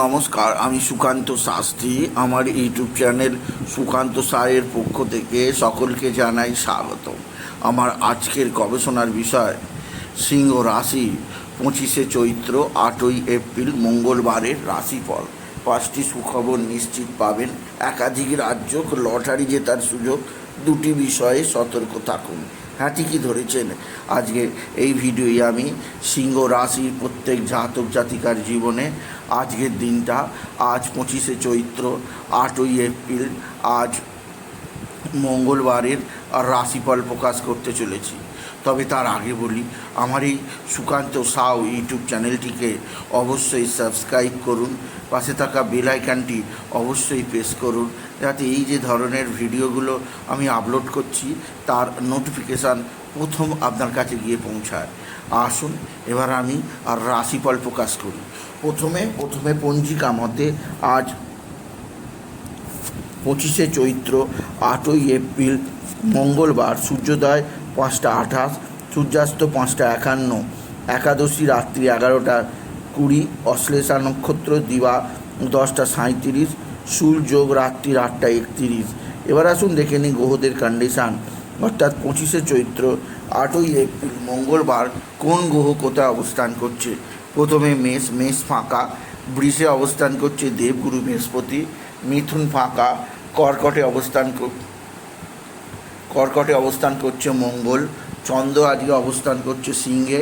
নমস্কার, আমি সুকান্ত শাস্ত্রী। আমার ইউটিউব চ্যানেল সুকান্ত সায়ের পক্ষ থেকে সকলকে জানাই স্বাগত আমার আজকের গবেষণার বিষয়, সিংহ রাশি, পঁচিশে চৈত্র, আটই এপ্রিল, মঙ্গলবারের রাশিফল। পাঁচটি সুখবর নিশ্চিত পাবেন। একাধিক রাজ্য লটারি জেতার সুযোগ। দুটি বিষয়ে সতর্ক থাকুন। হ্যাঁ ঠিকই ধরেছেন আজকে এই ভিডিওই আমি সিংহ রাশির প্রত্যেক জাতক জাতিকার জীবনে আজকের দিনটা, আজ পঁচিশে চৈত্র, আটই এপ্রিল, আজ মঙ্গলবারের রাশিফল প্রকাশ করতে চলেছি। তবে তার আগে বলি, আমার এই সুকান্ত সাউ ইউটিউব চ্যানেলটিকে অবশ্যই সাবস্ক্রাইব করুন, পাশে থাকা বেল আইকনটি অবশ্যই প্রেস করুন, যাতে এই যে ধরনের ভিডিওগুলো আমি আপলোড করছি, তার নোটিফিকেশান প্রথম আপনার কাছে গিয়ে পৌঁছায়। আসুন, এবার আমি আর রাশিফল প্রকাশ করি। প্রথমে প্রথমে পঞ্জিকা মতে আজ পঁচিশে চৈত্র আটই এপ্রিল মঙ্গলবার সূর্যোদয় পাঁচটা আঠাশ, সূর্যাস্ত পাঁচটা একান্ন, একাদশী রাত্রি এগারোটা কুড়ি, অশ্লেষা নক্ষত্র দিবা দশটা সাঁইত্রিশ সূর্যোগ রাত্রির আটটা একত্রিশ। এবার আসুন দেখে নিই গ্রহদের কন্ডিশান অর্থাৎ পঁচিশে চৈত্র, আটই এপ্রিল, মঙ্গলবার কোন গ্রহ কোথায় অবস্থান করছে? প্রথমে মেষ মেষ ফাঁকা, বৃষে অবস্থান করছে দেবগুরু বৃহস্পতি, মিথুন ফাঁকা, কর্কটে অবস্থান কর্কটে অবস্থান করছে মঙ্গল, চন্দ্র আজকে অবস্থান করছে সিংহে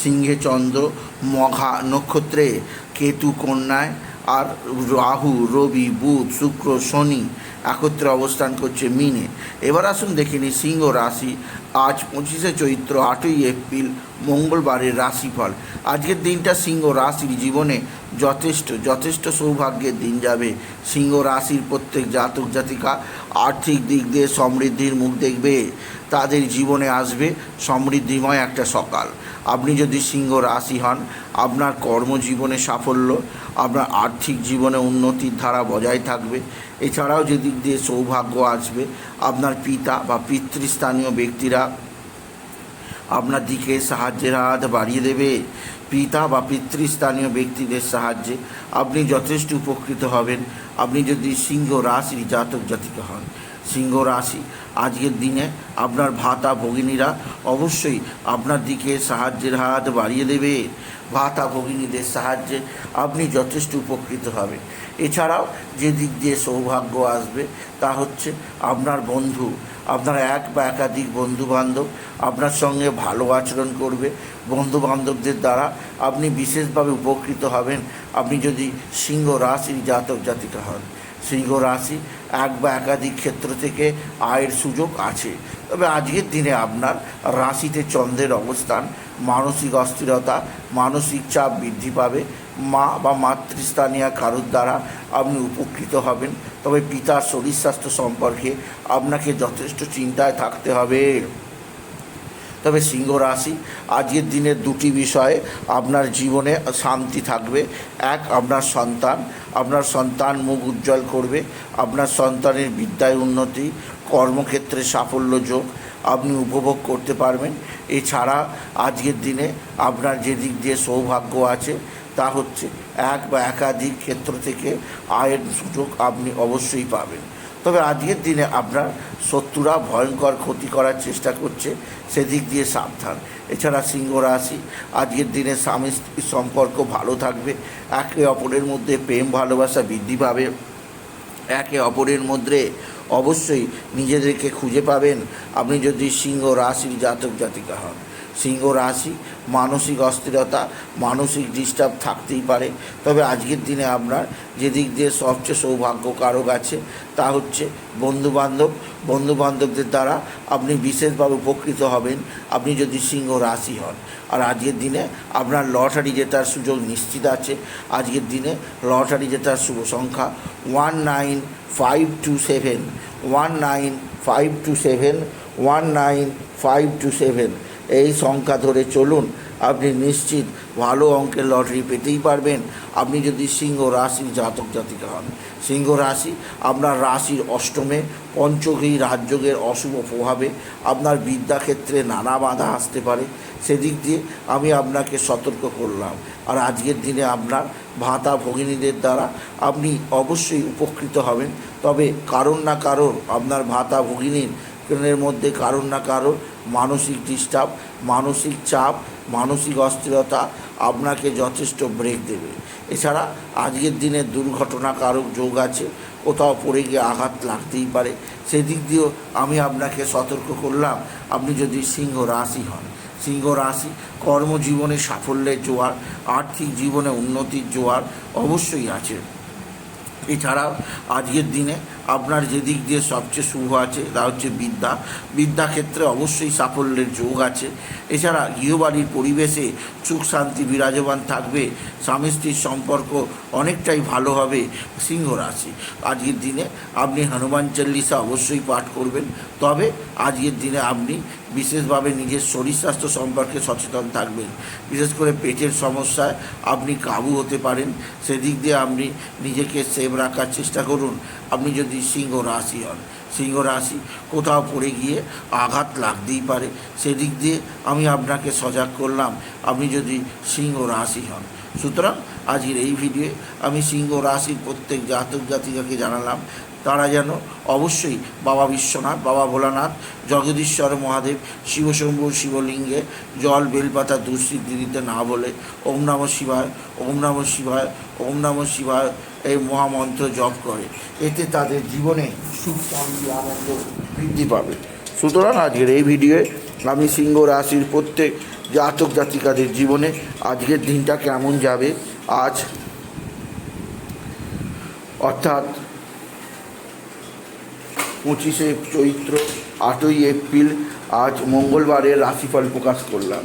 সিংহে চন্দ্র, মঘা নক্ষত্রে, কেতু কন্যায়, আর রাহু, রবি, বুধ, শুক্র, শনি একত্রে অবস্থান করছে মিনে। এবার আসুন দেখে নিই সিংহ রাশি। আজ পঁচিশে চৈত্র, আটই এপ্রিল, মঙ্গলবারের রাশিফল। আজকের দিনটা সিংহ রাশির জীবনে যথেষ্ট যথেষ্ট সৌভাগ্যের দিন যাবে। সিংহ রাশির প্রত্যেক জাতক জাতিকা আর্থিক দিক দিয়ে সমৃদ্ধির মুখ দেখবে। তাদের জীবনে আসবে সমৃদ্ধিময় একটা সকাল। আপনি যদি সিংহ রাশি হন, আপনার কর্মজীবনে সাফল্য, আপনার আর্থিক জীবনে উন্নতির ধারা বজায় থাকবে। এছাড়াও যেদিক দিয়ে সৌভাগ্য আসবে, আপনার পিতা বা পিতৃস্থানীয় ব্যক্তিরা আপনার দিকে সাহায্যের হাত বাড়িয়ে দেবে। পিতা বা পিতৃস্থানীয় ব্যক্তিদের সাহায্যে আপনি যথেষ্ট উপকৃত হবেন। আপনি যদি সিংহ রাশির জাতক, জাতিকা হন সিংহ রাশি। আজকের দিনে আপনার ভাতা ভগিনীরা অবশ্যই আপনার দিকে সাহায্যের হাত বাড়িয়ে দেবে। ভাতা ভগিনীদের সাহায্যে আপনি যথেষ্ট উপকৃত হবেন এছাড়াও যে দিক দিয়ে সৌভাগ্য আসবে তা হচ্ছে আপনার বন্ধু। আপনার এক বা একাধিক বন্ধু বান্ধব আপনার সঙ্গে ভালো আচরণ করবে। বন্ধু বান্ধবদের দ্বারা আপনি বিশেষভাবে উপকৃত হবেন। আপনি যদি সিংহ রাশির জাতক জাতিকা হন সিংহ রাশি এক বা একাধিক ক্ষেত্র থেকে আয়ের সুযোগ আছে। তবে আজকের দিনে আপনার রাশিতে চন্দ্রের অবস্থান, মানসিক অস্থিরতা, মানসিক চাপ বৃদ্ধি পাবে। মা বা মাতৃস্থানীয় কারোর দ্বারা আপনি উপকৃত হবেন। তবে পিতার শরীর স্বাস্থ্য সম্পর্কে আপনাকে যথেষ্ট চিন্তায় থাকতে হবে। তবে সিংহ রাশি, আজকের দিনে দুটি বিষয়ে আপনার জীবনে শান্তি থাকবে। এক, আপনার সন্তান আপনার সন্তান মুখ উজ্জ্বল করবে, আপনার সন্তানের বিদ্যায় উন্নতি, কর্মক্ষেত্রে সাফল্য যোগ আপনি উপভোগ করতে পারবেন। এছাড়া আজকের দিনে আপনার যে দিক দিয়ে সৌভাগ্য আছে, তা হচ্ছে এক বা একাধিক ক্ষেত্র থেকে আয়ের সুযোগ আপনি অবশ্যই পাবেন। তবে আজকের দিনে আপনার শত্রুরা ভয়ঙ্কর ক্ষতি করার চেষ্টা করছে, সেদিক দিয়ে সাবধান। এছাড়া সিংহ রাশি, আজকের দিনে স্বামী স্ত্রীর সম্পর্ক ভালো থাকবে, একে অপরের মধ্যে প্রেম, ভালোবাসা বৃদ্ধি পাবে। একে অপরের মধ্যে অবশ্যই নিজেদেরকে খুঁজে পাবেন। আপনি যদি সিংহ রাশির জাতক জাতিকা হন সিংহ রাশি, মানসিক অস্থিরতা, মানসিক ডিস্টার্ব থাকতেই পারে। তবে আজকের দিনে আপনার যে দিক দিয়ে সবচেয়ে সৌভাগ্য কারক আছে, তা হচ্ছে বন্ধুবান্ধব। বন্ধুবান্ধবদের দ্বারা আপনি বিশেষভাবে উপকৃত হবেন, আপনি যদি সিংহ রাশি হন। আর আজকের দিনে আপনার লটারি জেতার সুযোগ নিশ্চিত আছে। আজকের দিনে লটারি জেতার শুভ সংখ্যা one nine five two seven, one nine five two seven, one nine five two seven. এই সংখ্যা ধরে চলুন, আপনি নিশ্চিত ভালো অঙ্কের লটারি পেতেই পারবেন। আপনি যদি সিংহ রাশির জাতক জাতিকা হন, সিংহ রাশি আপনার রাশির অষ্টমে পঞ্চগী রাজযোগের অশুভ প্রভাবে আপনার বিদ্যাক্ষেত্রে নানা বাধা আসতে পারে। সেদিক দিয়ে আমি আপনাকে সতর্ক করলাম। আর আজকের দিনে আপনার ভাতা ভগিনীদের দ্বারা আপনি অবশ্যই উপকৃত হবেন। তবে কারণ না কারোর আপনার ভাতা ভগিনীর এর মধ্যে কারণ না কারোর মানসিক ডিস্টার্ব, মানসিক চাপ, মানসিক অস্থিরতা আপনাকে যথেষ্ট ব্রেক দেবে। এছাড়া আজকের দিনে দুর্ঘটনা কারক যোগ আছে, কোথাও পড়ে গিয়ে আঘাত লাগতেই পারে। সেদিক দিয়েও আমি আপনাকে সতর্ক করলাম, আপনি যদি সিংহ রাশি হন, সিংহ রাশি কর্মজীবনে সাফল্যের জোয়ার, আর্থিক জীবনে উন্নতির জোয়ার অবশ্যই আছে। এছাড়াও আজকের দিনে আপনার যে দিক দিয়ে সবচেয়ে শুভ আছে, তা হচ্ছে বিদ্যা। বিদ্যাক্ষেত্রে অবশ্যই সাফল্যের যোগ আছে। এছাড়া গৃহবাড়ির পরিবেশে সুখ, শান্তি বিরাজমান থাকবে। স্বামী স্ত্রীর সম্পর্ক অনেকটাই ভালো হবে সিংহ রাশি। আজকের দিনে আপনি হনুমান চল্লিশা অবশ্যই পাঠ করবেন। তবে আজকের দিনে আপনি বিশেষভাবে নিজের শরীর স্বাস্থ্য সম্পর্কে সচেতন থাকবেন। বিশেষ করে পেটের সমস্যায় আপনি কাবু হতে পারেন। সেদিক দিয়ে আপনি নিজেকে সেভ রাখার চেষ্টা করুন। আপনি যদি সিংহ রাশি হন সিংহ রাশি কোথাও পড়ে গিয়ে আঘাত লাগতেই পারে। সেদিক দিয়ে আমি আপনাকে সজাগ করলাম, আপনি যদি সিংহ রাশি হন। সুতরাং আজকের এই ভিডিওয়ে আমি সিংহ রাশির প্রত্যেক জাতক জাতিকাকে জানালাম, তারা যেন অবশ্যই বাবা বিশ্বনাথ, বাবা ভোলানাথ, জগদীশ্বর মহাদেব, শিবশম্ভু শিবলিঙ্গে জল বেলপাতা দুঃসিদ্ধি দিতে না বলে ওম নম শিবায়, ওম নম শিবায়, ওম নম শিবায় এই মহামন্ত্র জপ করে। এতে তাদের জীবনে সুখ শান্তি, আনন্দ বৃদ্ধি পাবে। সুতরাং আজকের এই ভিডিওয়ে আমি সিংহ রাশির প্রত্যেক জাতক জাতিকাদের জীবনে আজকের দিনটা কেমন যাবে, আজ অর্থাৎ পঁচিশে চৈত্র আটই এপ্রিল, আজ মঙ্গলবারের রাশিফল প্রকাশ করলাম।